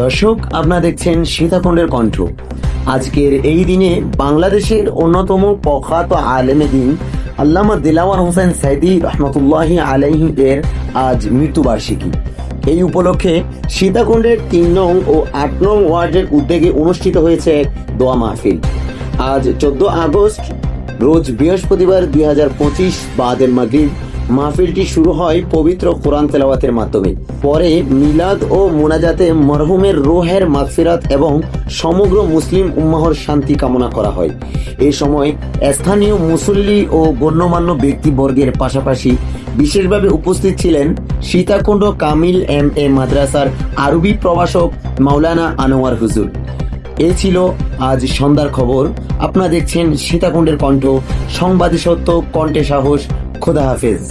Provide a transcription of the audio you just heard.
দর্শক, আপনারা দেখছেন সীতাকুণ্ডের কণ্ঠ। আজকের এই দিনে বাংলাদেশের অন্যতম প্রখ্যাত আলেমে দিন আল্লামা দিলাওয়ার হোসেন সাইদি রহমতুল্লাহি আলাইহি এর আজ মৃত্যুবার্ষিকী। এই উপলক্ষে সীতাকুণ্ডের তিন নং ও আট নং ওয়ার্ডের উদ্যোগে অনুষ্ঠিত হয়েছে দোয়া মাহফিল। আজ চোদ্দ আগস্ট, রোজ বৃহস্পতিবার দুই হাজার পঁচিশ বাদের মাগরিব। মাহফিলটি শুরু হয় পবিত্র কোরআন তেলাওয়াতের মাধ্যমে। পরে মিলাদ ও মোনাজাতে মরহুমের রোহের মাগফিরাত এবং সমগ্র মুসলিম উম্মাহর শান্তি কামনা করা হয়। এই সময় স্থানীয় মুসল্লি ও গণ্যমান্য ব্যক্তিবর্গের পাশাপাশি বিশেষভাবে উপস্থিত ছিলেন সীতাকুণ্ড কামিল এম এ মাদ্রাসার আরবি প্রভাষক মাওলানা আনোয়ার হুজুর। এ ছিল আজ সন্ধ্যার খবর। আপনারা দেখছেন সীতাকুণ্ডের কণ্ঠ। সংবাদী সত্য, কণ্ঠে সাহস। খোদা হাফেজ।